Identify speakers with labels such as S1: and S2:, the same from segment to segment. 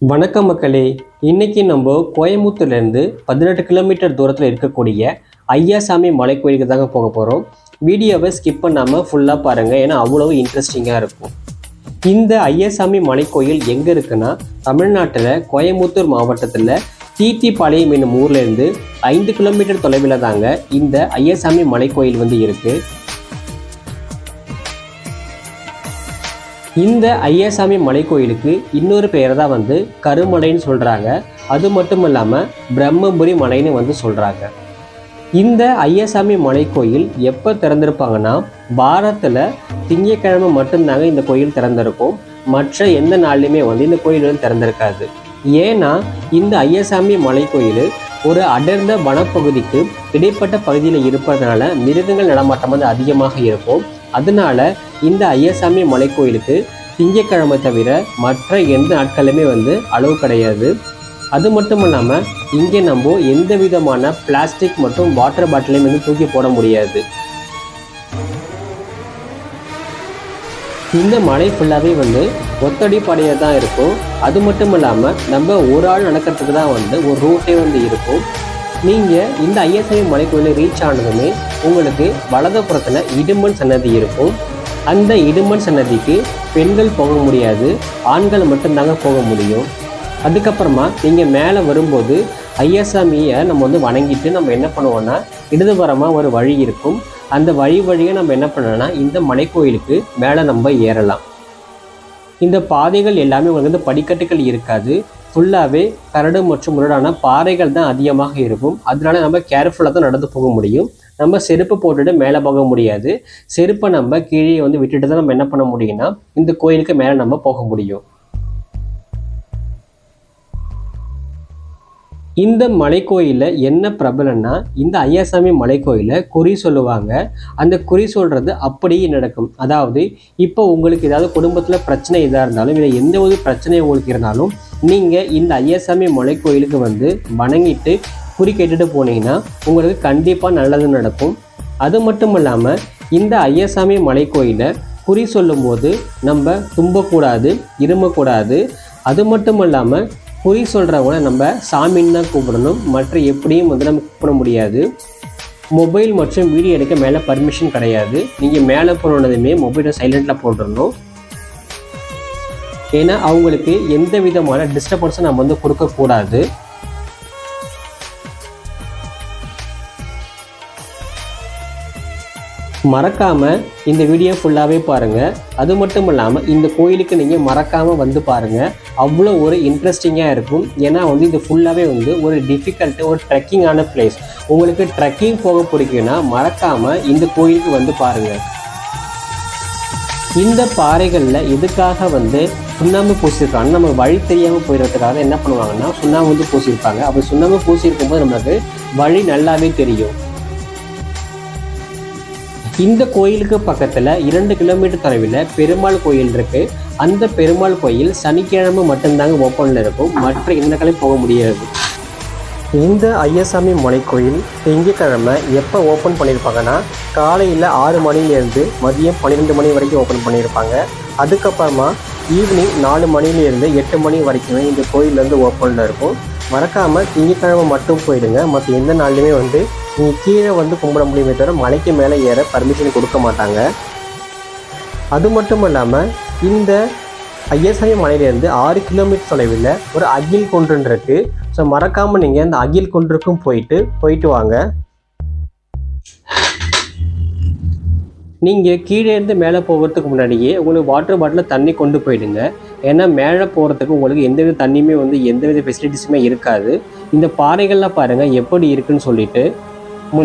S1: வணக்கம் மக்களே இன்னைக்கு நம்ம கோயம்புத்தூர்லேருந்து பதினெட்டு கிலோமீட்டர் தூரத்தில் இருக்கக்கூடிய ஐயாசாமி மலை கோயிலுக்கு தாங்க போக போகிறோம் வீடியோவை ஸ்கிப் பண்ணாமல் ஃபுல்லாக பாருங்கள் ஏன்னா அவ்வளவு இன்ட்ரெஸ்டிங்காக இருக்கும். இந்த ஐயாசாமி மலைக்கோயில் எங்கே இருக்குன்னா தமிழ்நாட்டில் கோயம்புத்தூர் மாவட்டத்தில் தீத்திப்பாளையம் என்னும் ஊர்லேருந்து ஐந்து கிலோமீட்டர் தொலைவில் தாங்க இந்த ஐயாசாமி மலைக்கோயில் வந்து இருக்குது இந்த ஐயாசாமி மலை கோயிலுக்கு இன்னொரு பெயர் தான் வந்து கருமலைன்னு சொல்கிறாங்க அது மட்டும் இல்லாமல் பிரம்மபுரி மலைன்னு வந்து சொல்கிறாங்க இந்த ஐயாசாமி மலை கோயில் எப்போ திறந்திருப்பாங்கன்னா வாரத்தில் திங்கக்கிழமை மட்டும்தாங்க இந்த கோயில் திறந்திருக்கும். மற்ற எந்த நாள்லையுமே வந்து இந்த கோயில் வந்து திறந்திருக்காது. ஏன்னா இந்த ஐயாசாமி மலை கோயில் ஒரு அடர்ந்த வனப்பகுதிக்கு இடைப்பட்ட பகுதியில் இருப்பதனால மிருகங்கள் நடமாட்டம் வந்து அதிகமாக இருக்கும். அதனால இந்த ஐயசாமி மலை கோயிலுக்கு திங்கட்கிழமை தவிர மற்ற எந்த நாட்களுமே வந்து அளவு கிடையாது. அது மட்டும் இல்லாமல் இங்கே நம்ம எந்த விதமான பிளாஸ்டிக் மற்றும் வாட்டர் பாட்டிலையும் வந்து தூக்கி போட முடியாது. இந்த மலை ஃபுல்லாகவே வந்து ஒத்தடி பாடையாக தான் இருக்கும். அது மட்டும் இல்லாமல் நம்ம ஒரு ஆள் நடக்கிறதுக்கு தான் வந்து ஒரு ரூட்டே வந்து இருக்கும். நீங்கள் இந்த ஐஎஸ்ஐ மலைக்கோயிலை ரீச் ஆனதுமே உங்களுக்கு வலதுபுறத்தில் இடுமன் சன்னதி இருக்கும். அந்த இடுமன் சன்னதிக்கு பெண்கள் போக முடியாது ஆண்கள் மட்டும்தாங்க போக முடியும். அதுக்கப்புறமா நீங்கள் மேலே வரும்போது ஐயசாமியை நம்ம வந்து வணங்கிட்டு நம்ம என்ன பண்ணுவோன்னா இடதுபுறமாக ஒரு வழி இருக்கும். அந்த வழி வழியை நம்ம என்ன பண்ணோன்னா இந்த மலைக்கோயிலுக்கு மேலே நம்ம ஏறலாம். இந்த பாதைகள் எல்லாமே உங்களுக்கு வந்து படிக்கட்டுகள் இருக்காது. ஃபுல்லாகவே கரடு மற்றும் முரடான பாறைகள் தான் அதிகமாக இருக்கும். அதனால நம்ம கேர்ஃபுல்லாக தான் நடந்து போக முடியும். நம்ம செருப்பு போட்டுட்டு மேலே போக முடியாது. செருப்பை நம்ம கீழே வந்து விட்டுட்டு தான் நம்ம என்ன பண்ண முடியும்னா இந்த கோயிலுக்கு மேலே நம்ம போக முடியும். இந்த மலைக்கோயிலில் என்ன பிரபலம்னா இந்த ஐயாசாமி மலைக்கோயிலில் குறி சொல்லுவாங்க. அந்த குறி சொல்கிறது அப்படியே நடக்கும். அதாவது இப்போ உங்களுக்கு ஏதாவது குடும்பத்தில் பிரச்சனை எதாக இருந்தாலும் இல்லை எந்த ஒரு பிரச்சனை உங்களுக்கு இருந்தாலும் நீங்கள் இந்த ஐயாசாமி மலைக்கோயிலுக்கு வந்து வணங்கிட்டு குறி கேட்டுட்டு போனீங்கன்னா உங்களுக்கு கண்டிப்பாக நல்லது நடக்கும். அது மட்டும் இல்லாமல் இந்த ஐயாசாமி மலைக்கோயிலை குறி சொல்லும்போது நம்ம தும்பக்கூடாது இருமக்கூடாது. அது மட்டும் இல்லாமல் குறி சொல்கிறவங்கள நம்ம சாமின்னு தான் கூப்பிடணும். மற்ற எப்படியும் வந்து நம்ம கூப்பிட முடியாது. மொபைல் மற்றும் வீடியோ எடுக்க மேலே பர்மிஷன் கிடையாது. நீங்கள் மேலே போனதுமே மொபைலை சைலண்டில் போட்டுடணும் ஏன்னா அவங்களுக்கு எந்த விதமான டிஸ்டர்பன்ஸும் நம்ம வந்து கொடுக்கக்கூடாது. மறக்காமல் இந்த வீடியோ ஃபுல்லாகவே பாருங்கள் அது மட்டும் இல்லாமல் இந்த கோயிலுக்கு நீங்கள் மறக்காமல் வந்து பாருங்கள் அவ்வளோ ஒரு இன்ட்ரெஸ்டிங்காக இருக்கும். ஏன்னா வந்து இது ஃபுல்லாகவே வந்து ஒரு டிஃபிகல்ட்டு ஒரு ட்ரெக்கிங்கான பிளேஸ் உங்களுக்கு ட்ரெக்கிங் போக பிடிக்குன்னா மறக்காமல் இந்த கோயிலுக்கு வந்து பாருங்கள் இந்த பாறைகளில் எதுக்காக வந்து சுண்ணாம்பு பூசியிருக்காங்க நம்ம வழி தெரியாமல் போயிடுறதுக்காக என்ன பண்ணுவாங்கன்னா சுண்ணாம்பு வந்து பூசியிருப்பாங்க அப்படி சுண்ணாம்பு பூசியிருக்கும்போது நம்மளுக்கு வழி நல்லாவே தெரியும். இந்த கோயிலுக்கு பக்கத்தில் இரண்டு கிலோமீட்டர் தொலைவில் பெருமாள் கோயில் இருக்கு. அந்த பெருமாள் கோயில் சனிக்கிழமை மட்டும்தாங்க ஓப்பனில் இருக்கும். மற்ற எந்த போக முடியாது. இந்த ஐயசாமி மலை கோயில் திங்கக்கிழமை எப்போ ஓப்பன் பண்ணியிருப்பாங்கன்னா காலையில் ஆறு மணிலேருந்து மதியம் பன்னிரெண்டு மணி வரைக்கும் ஓப்பன் பண்ணியிருப்பாங்க அதுக்கப்புறமா ஈவினிங் நாலு மணிலேருந்து எட்டு மணி வரைக்குமே இந்த கோயில் வந்து ஓப்பனில் இருக்கும். மறக்காமல் திங்கக்கிழமை மட்டும் போயிடுங்க. மற்ற எந்த நாள்லையுமே வந்து நீ கீழே வந்து கும்பிட முடியுமே தவிர மலைக்கு மேலே ஏற பர்மிஷன் கொடுக்க மாட்டாங்க. அது மட்டும் இல்லாமல் இந்த ஐயசாமி மலையிலேருந்து ஆறு கிலோமீட்டர் தொலைவில் ஒரு அகில் குன்றுன்னு இருக்குது ஸோ மறக்காமல் நீங்கள் அந்த அகில் குன்றுக்கும் போயிட்டு போயிட்டு வாங்க. நீங்கள் கீழே இருந்து மேலே போகிறதுக்கு முன்னாடியே உங்களுக்கு வாட்டர் பாட்டிலில் தண்ணி கொண்டு போயிடுங்க. ஏன்னா மேலே போகிறதுக்கு உங்களுக்கு எந்தவித தண்ணியுமே வந்து எந்தவித ஃபெசிலிட்டிஸுமே இருக்காது. இந்த பாறைகள்லாம் பாருங்கள் எப்படி இருக்குன்னு சொல்லிட்டு.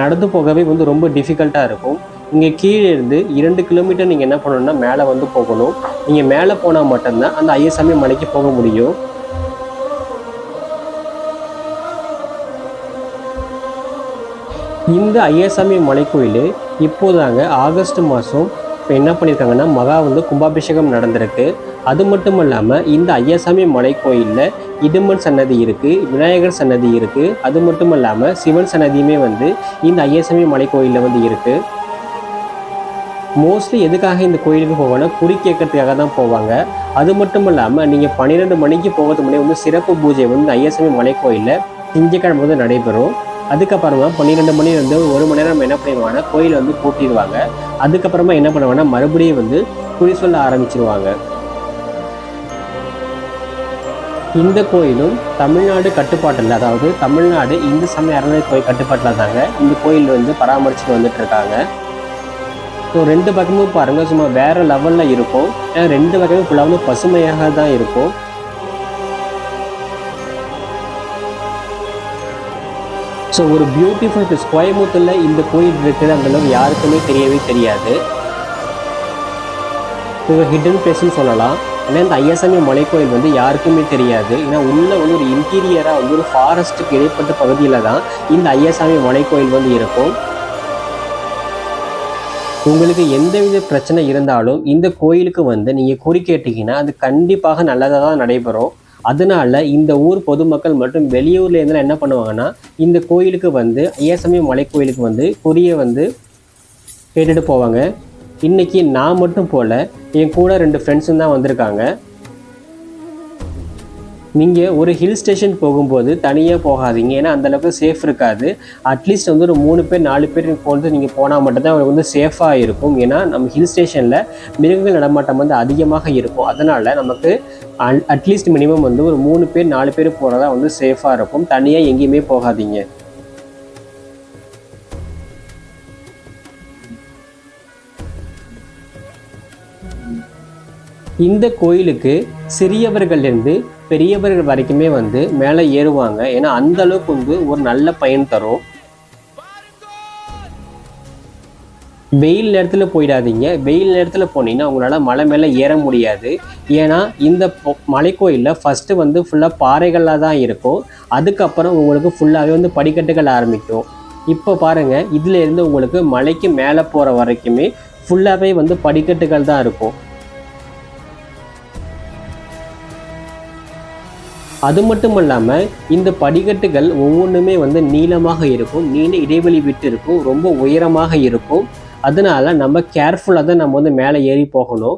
S1: நடந்து போகவே வந்து ரொம்ப டிஃபிகல்ட்டாக இருக்கும். இங்கே கீழே இருந்து இரண்டு கிலோமீட்டர் நீங்கள் என்ன பண்ணணும்னா மேலே வந்து போகணும். நீங்கள் மேலே போனால் மட்டும்தான் அந்த ஐயசாமி மலைக்கு போக முடியும். இந்த ஐயசாமி மலைக்கோயில் இப்போதாங்க ஆகஸ்ட் மாதம் இப்போ என்ன பண்ணியிருக்காங்கன்னா மகா வந்து கும்பாபிஷேகம் நடந்திருக்கு. அது மட்டும் இல்லாமல் இந்த ஐயாசாமி மலை கோயிலில் இடுமன் சன்னதி இருக்குது விநாயகர் சன்னதி இருக்குது அது மட்டும் இல்லாமல் சிவன் சன்னதியுமே வந்து இந்த ஐயாசாமி மலை கோயிலில் வந்து இருக்குது மோஸ்ட்லி எதுக்காக இந்த கோயிலுக்கு போவாங்கன்னா குறி கேட்கறதுக்காக தான் போவாங்க. அது மட்டும் இல்லாமல் நீங்கள் பன்னிரெண்டு மணிக்கு போகிறதுக்கு முன்னாடி வந்து சிறப்பு பூஜை வந்து ஐயாசாமி மலை கோயிலில் திங்கக்கிழமை வந்து நடைபெறும். அதுக்கப்புறமா பன்னிரெண்டு மணி வந்து ஒரு மணி நேரம் என்ன பண்ணிடுவாங்கன்னா கோயிலை வந்து கூட்டிடுவாங்க அதுக்கப்புறமா என்ன பண்ணுவாங்கன்னா மறுபடியும் வந்து குறி சொல்ல ஆரம்பிச்சிருவாங்க. இந்த கோயிலும் தமிழ்நாடு கட்டுப்பாட்டில் அதாவது தமிழ்நாடு இந்து சமய அறநிலையத்துறை கட்டுப்பாட்டில் தாங்க இந்த கோயில் வந்து பராமரிச்சுட்டு வந்துட்டு இருக்காங்க ஸோ ரெண்டு பக்கமும் பாருங்க சும்மா வேற லெவலில் இருக்கும். ஏன்னா ரெண்டு பக்கமும் ஃபுல்லாக வந்து பசுமையாக தான் இருக்கும். ஸோ ஒரு பியூட்டிஃபுல் பிளேஸ் கோயம்புத்தூரில் இந்த கோயில் இருக்குது அந்த யாருக்குமே தெரியவே தெரியாது. இது ஹிடன் பிளேஸ்னு சொல்லலாம். ஏன்னா இந்த ஐயசாமி மலைக்கோயில் வந்து யாருக்குமே தெரியாது. ஏன்னா உள்ள வந்து ஒரு இன்டீரியராக வந்து ஒரு ஃபாரஸ்ட்டுக்கு இடைப்பட்ட பகுதியில் தான் இந்த ஐயசாமி மலைக்கோயில் வந்து இருக்கும். உங்களுக்கு எந்தவித பிரச்சனை இருந்தாலும் இந்த கோயிலுக்கு வந்து நீங்கள் குறி கேட்டீங்கன்னா அது கண்டிப்பாக நல்லதாக தான் நடைபெறும். அதனால இந்த ஊர் பொதுமக்கள் மற்றும் வெளியூர்ல இருந்து என்ன பண்ணுவாங்கன்னா இந்த கோயிலுக்கு வந்து ஏசமயம் மலை கோயிலுக்கு வந்து குறியை வந்து கேட்டுட்டு போவாங்க. இன்னைக்கு நான் மட்டும் போல என் கூட ரெண்டு ஃப்ரெண்ட்ஸும் தான் வந்திருக்காங்க. நீங்கள் ஒரு ஹில் ஸ்டேஷன் போகும்போது தனியாக போகாதீங்க. ஏன்னா அந்தளவுக்கு சேஃப் இருக்காது. அட்லீஸ்ட் வந்து ஒரு மூணு பேர் நாலு பேர் போகிறது நீங்கள் போனால் மட்டும்தான் அவங்களுக்கு வந்து சேஃபாக இருக்கும். ஏன்னா நம்ம ஹில் ஸ்டேஷனில் மிருகங்கள் நடமாட்டம் வந்து அதிகமாக இருக்கும். அதனால் நமக்கு அட்லீஸ்ட் மினிமம் வந்து ஒரு மூணு பேர் நாலு பேர் போகிறதா வந்து சேஃபாக இருக்கும். தனியாக எங்கேயுமே போகாதீங்க. இந்த கோயிலுக்கு சிறியவர்கள்லேருந்து பெரியவர்கள் வரைக்குமே வந்து மேலே ஏறுவாங்க. ஏன்னா அந்த அளவுக்கு வந்து ஒரு நல்ல பயன் தரும். வெயில் நேரத்தில் போயிடாதீங்க. வெயில் நேரத்தில் போனீங்கன்னா உங்களால் மலை மேலே ஏற முடியாது. ஏன்னா இந்த மலைக்கோயிலில் ஃபஸ்ட்டு வந்து ஃபுல்லாக பாறைகளாக தான் இருக்கும். அதுக்கப்புறம் உங்களுக்கு ஃபுல்லாகவே வந்து படிக்கட்டுகள் ஆரம்பிக்கும். இப்போ பாருங்கள் இதிலேருந்து உங்களுக்கு மலைக்கு மேலே போகிற வரைக்குமே ஃபுல்லாகவே வந்து படிக்கட்டுகள் தான் இருக்கும். அது மட்டும் இல்லாமல் இந்த படிக்கட்டுகள் ஒவ்வொன்றுமே வந்து நீளமாக இருக்கும் நீண்ட இடைவெளி விட்டு இருக்கும் ரொம்ப உயரமாக இருக்கும். அதனால நம்ம கேர்ஃபுல்லாக தான் நம்ம வந்து மேலே ஏறி போகணும்.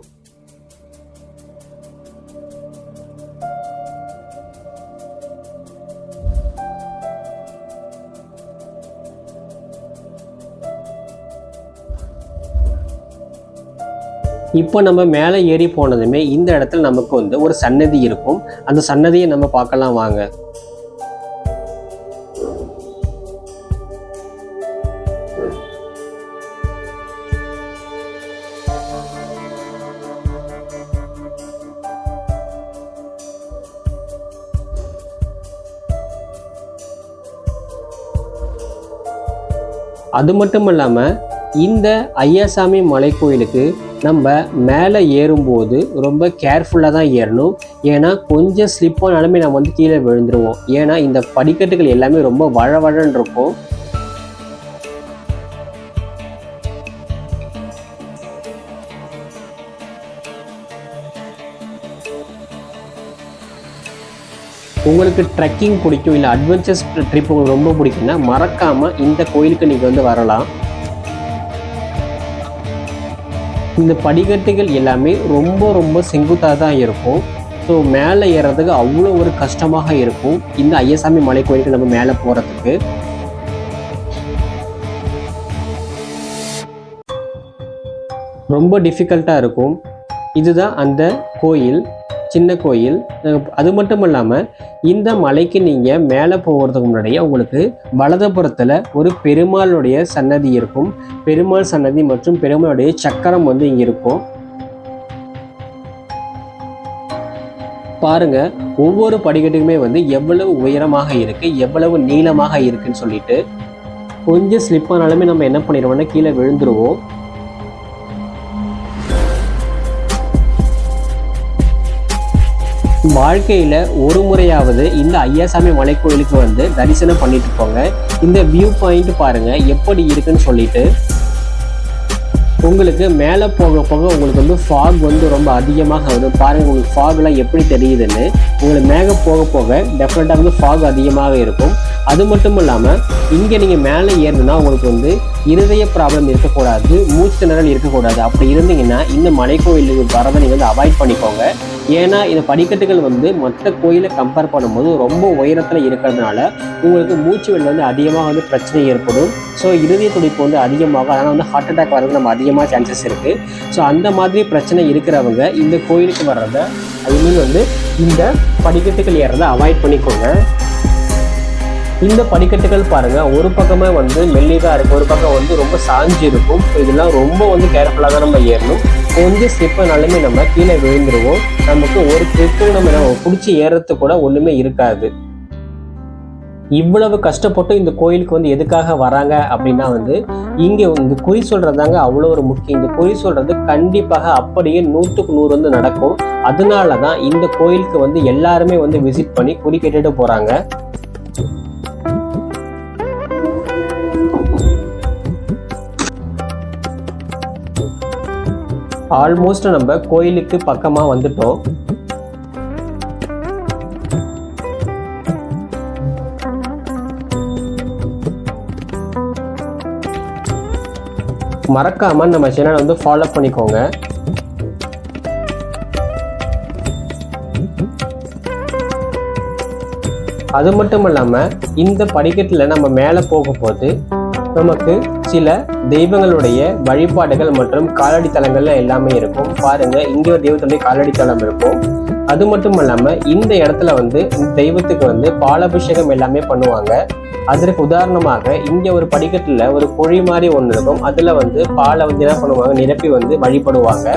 S1: இப்போ நம்ம மேலே ஏறி போனதுமே இந்த இடத்துல நமக்கு வந்து ஒரு சன்னதி இருக்கும். அந்த சன்னதியை நம்ம பார்க்கலாம் வாங்க. அது மட்டும் இல்லாமல் இந்த ஐயாசாமி மலை கோயிலுக்கு நம்ம மேலே ஏறும்போது ரொம்ப கேர்ஃபுல்லாக தான் ஏறணும். ஏன்னா கொஞ்சம் ஸ்லிப் ஆனாலுமே நம்ம வந்து கீழே விழுந்துருவோம். ஏன்னா இந்த படிக்கட்டுகள் எல்லாமே ரொம்ப வழவழன்னு இருக்கும். உங்களுக்கு ட்ரெக்கிங் பிடிக்கும் இல்லை அட்வென்ச்சர்ஸ் ட்ரிப் உங்களுக்கு ரொம்ப பிடிக்கும்னா மறக்காமல் இந்த கோயிலுக்கு நீங்கள் வந்து வரலாம். இந்த படிக்கட்டுகள் எல்லாமே ரொம்ப ரொம்ப செங்குத்தாக தான் இருக்கும். ஸோ மேலே ஏறுறதுக்கு அவ்வளோ ஒரு கஷ்டமாக இருக்கும். இந்த ஐயசாமி மலை கோயிலுக்கு நம்ம மேலே போகிறதுக்கு ரொம்ப டிஃபிகல்ட்டாக இருக்கும். இதுதான் அந்த கோயில். சின்ன கோயில். அது மட்டும் இல்லாமல் இந்த மலைக்கு நீங்கள் மேலே போகிறதுக்கு முன்னாடியே உங்களுக்கு வலதுபுறத்தில் ஒரு பெருமாளுடைய சன்னதி இருக்கும். பெருமாள் சன்னதி மற்றும் பெருமாளுடைய சக்கரம் வந்து இங்கே இருக்கும். பாருங்க ஒவ்வொரு படிக்கட்டுக்குமே வந்து எவ்வளவு உயரமாக இருக்கு எவ்வளவு நீளமாக இருக்குன்னு சொல்லிட்டு கொஞ்சம் ஸ்லிப் ஆனாலுமே நம்ம என்ன பண்ணிடுவோம்னா கீழே விழுந்துருவோம். வாழ்க்கையில் ஒரு முறையாவது இந்த ஐயாசாமி மலைக்கோயிலுக்கு வந்து தரிசனம் பண்ணிட்டு போங்க. இந்த வியூ பாயிண்ட் பாருங்க எப்படி இருக்குன்னு சொல்லிட்டு. உங்களுக்கு மேலே போக போக உங்களுக்கு வந்து ஃபாக் வந்து ரொம்ப அதிகமாக வரும். பாருங்க உங்களுக்கு ஃபாக்லாம் எப்படி தெரியுதுன்னு. உங்களுக்கு மேகம் போக போக டெஃபினட்டாக வந்து ஃபாக் அதிகமாக இருக்கும். அது மட்டும் இல்லாமல் இங்கே நீங்கள் மேலே ஏறணும்னா உங்களுக்கு வந்து இருதய ப்ராப்ளம் இருக்கக்கூடாது மூச்சு திணறல் இருக்கக்கூடாது. அப்படி இருந்தீங்கன்னா இந்த மலைக்கோயிலுக்கு வரதை நீங்கள் வந்து அவாய்ட் பண்ணிக்கோங்க. ஏன்னா இந்த படிக்கட்டுகள் வந்து மற்ற கோயிலை கம்பேர் பண்ணும்போது ரொம்ப உயரத்தில் இருக்கிறதுனால உங்களுக்கு மூச்சு வெளில வந்து அதிகமாக வந்து பிரச்சனை ஏற்படும். ஸோ இறுதி துடிப்பு வந்து அதிகமாகும். அதனால் வந்து ஹார்ட் அட்டாக் வரது நம்ம அதிகமாக சான்சஸ் இருக்குது ஸோ அந்த மாதிரி பிரச்சனை இருக்கிறவங்க இந்த கோயிலுக்கு வர்றதை ஐ மீன் வந்து இந்த படிக்கட்டுகள் ஏறதை அவாய்ட் பண்ணிக்கோங்க. இந்த படிக்கட்டுகள் பாருங்கள் ஒரு பக்கமே வந்து மெல்லிதா இருக்கும் ஒரு பக்கம் வந்து ரொம்ப சாஞ்சு இருக்கும். ஸோ இதெல்லாம் ரொம்ப வந்து கேர்ஃபுல்லாக தான் நம்ம ஏறணும். கொஞ்சம் ஸ்லிப்புனாலுமே நம்ம கீழே விழுந்துருவோம். நமக்கு ஒரு கிரிப்பும் நம்ம நம்ம பிடிச்சி ஏறுறது கூட ஒன்றுமே இருக்காது. இவ்வளவு கஷ்டப்பட்டு இந்த கோயிலுக்கு வந்து எதுக்காக வராங்க அப்படின்னா வந்து இங்கே இந்த குறி சொல்கிறதாங்க அவ்வளோ ஒரு முக்கியம். இந்த குறி சொல்கிறது கண்டிப்பாக அப்படியே நூற்றுக்கு நூறு வந்து நடக்கும். அதனால தான் இந்த கோயிலுக்கு வந்து எல்லாருமே வந்து விசிட் பண்ணி குறி கேட்டுட்டு போகிறாங்க ஆல்மோஸ்ட் நம்ம கோயிலுக்கு பக்கமா வந்துட்டோம். மறக்காம நம்ம சேனலை வந்து ஃபாலோ பண்ணிக்கோங்க. அது மட்டும் இல்லாம இந்த படிக்கட்டில் நம்ம மேலே போகும்போது நமக்கு சில தெய்வங்களுடைய வழிபாடுகள் மற்றும் காலடி தலங்கள்ல எல்லாமே இருக்கும். பாருங்க இங்க ஒரு தெய்வத்துடைய காலடி தலம் இருக்கும். அது மட்டும் இல்லாம இந்த இடத்துல வந்து இந்த தெய்வத்துக்கு வந்து பாலாபிஷேகம் எல்லாமே பண்ணுவாங்க. அதற்கு உதாரணமாக இங்க ஒரு படிக்கட்டுல ஒரு குழி மாதிரி ஒன்று இருக்கும். அதுல வந்து பாலை வந்து என்ன பண்ணுவாங்க நிரப்பி வந்து வழிபடுவாங்க.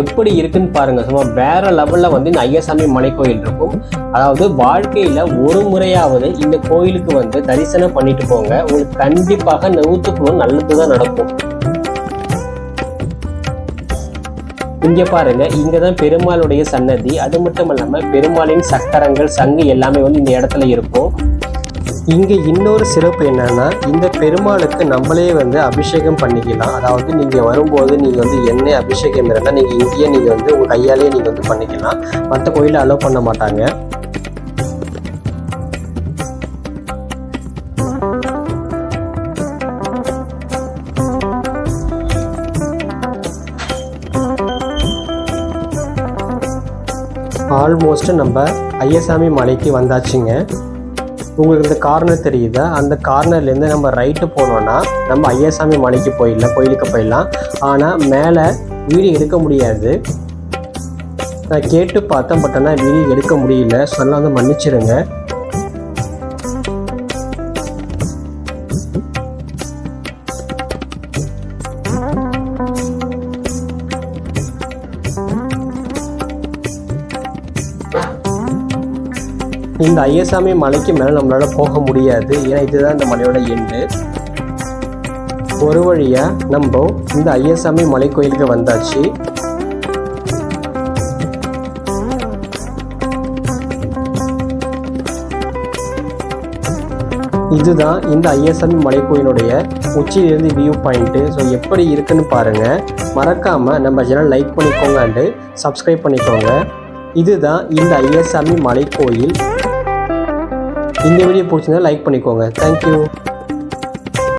S1: எப்படி இருக்குன்னு பாருங்க. சும்மா வேற லெவல்ல வந்து இந்த ஐயசாமி மலை கோயில் இருக்கும். அதாவது வாழ்க்கையில ஒரு முறையாவது இந்த கோயிலுக்கு வந்து தரிசனம் பண்ணிட்டு போங்க. உங்களுக்கு கண்டிப்பாக நூற்றுக்கு நல்லதுதான் நடக்கும். இங்க பாருங்க இங்கதான் பெருமாளுடைய சன்னதி. அது மட்டும் இல்லாம பெருமாளின் சக்கரங்கள் சங்கு எல்லாமே வந்து இந்த இடத்துல இருக்கும். இங்கே இன்னொரு சிறப்பு என்னன்னா இந்த பெருமாளுக்கு நம்மளே வந்து அபிஷேகம் பண்ணிக்கலாம். அதாவது நீங்கள் வரும்போது நீங்கள் வந்து எண்ணெய் அபிஷேகம் இருந்தால் நீங்கள் இங்கேயே நீங்கள் வந்து உங்கள் கையாலேயே நீங்கள் வந்து பண்ணிக்கலாம். மற்ற கோயிலில் அலோவ் பண்ண மாட்டாங்க. ஆல்மோஸ்ட் நம்ம ஐயசாமி மலைக்கு வந்தாச்சுங்க. உங்களுக்கு இந்த கார்னர் தெரியுதா? அந்த கார்னர்லேருந்து நம்ம ரைட்டு போனோன்னா நம்ம ஐயாசாமி மலைக்கு போயிடலாம் கோயிலுக்கு போயிடலாம். ஆனால் மேலே வீடு எடுக்க முடியாது. நான் கேட்டு பார்த்தேன் பட் ஆனால் வீடு எடுக்க முடியல. சொன்னால் வந்து மன்னிச்சிடுங்க இந்த ஐயசாமி மலைக்கு மேலே நம்மளால் போக முடியாது. ஏன்னா இதுதான் இந்த மலையோட எண்டு ஒரு வழியாக நம்ம இந்த ஐயசாமி மலை கோயிலுக்கு வந்தாச்சு. இதுதான் இந்த ஐஎஸ்எம் மலைக்கோயிலுடைய உச்சியிலிருந்து வியூ பாயிண்ட்டு ஸோ எப்படி இருக்குன்னு பாருங்க. மறக்காமல் நம்ம சேனல் லைக் பண்ணிக்கோங்க அண்டு சப்ஸ்கிரைப் பண்ணிக்கோங்க. இதுதான் இந்த ஐஎஸ்எம் மலைக்கோயில் இந்த வீடியோ பிடிச்சிருந்தா லைக் பண்ணிக்கோங்க. தேங்க்யூ